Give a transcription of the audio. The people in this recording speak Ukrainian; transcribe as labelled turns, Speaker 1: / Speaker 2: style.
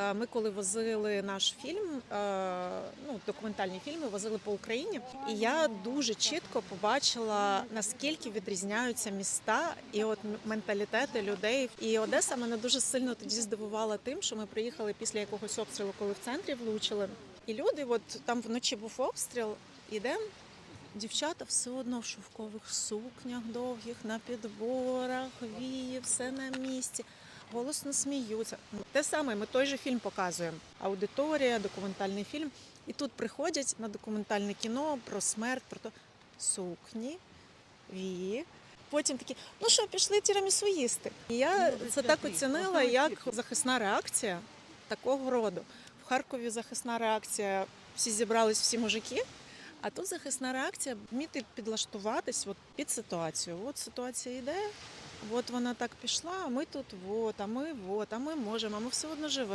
Speaker 1: Е, Ми коли возили наш фільм, е, ну документальні фільми возили по Україні, і я дуже чітко побачила наскільки відрізняються міста і от менталітети людей. І Одеса мене дуже сильно тоді здивувала тим, що ми приїхали після якогось обстрілу, коли в центрі влучили. І люди, от там вночі був обстріл, ідемо. Дівчата все одно в шовкових сукнях довгих, на підборах, вії, все на місці, голосно сміються. Ну, Те саме, ми той же фільм показуємо. Аудиторія, документальний фільм. І тут приходять на документальне кіно про смерть, про то сукні, вії. Потім такі, ну що, пішли тірамісу їсти. І я це так оцінила, як захисна реакція такого роду. В Харкові захисна реакція, всі зібрались, всі мужики. А тут захисна реакція вміти підлаштуватись от під ситуацію. От ситуація йде, от вона так пішла, а ми тут, от, а ми, от, а ми можемо, а ми все одно живемо.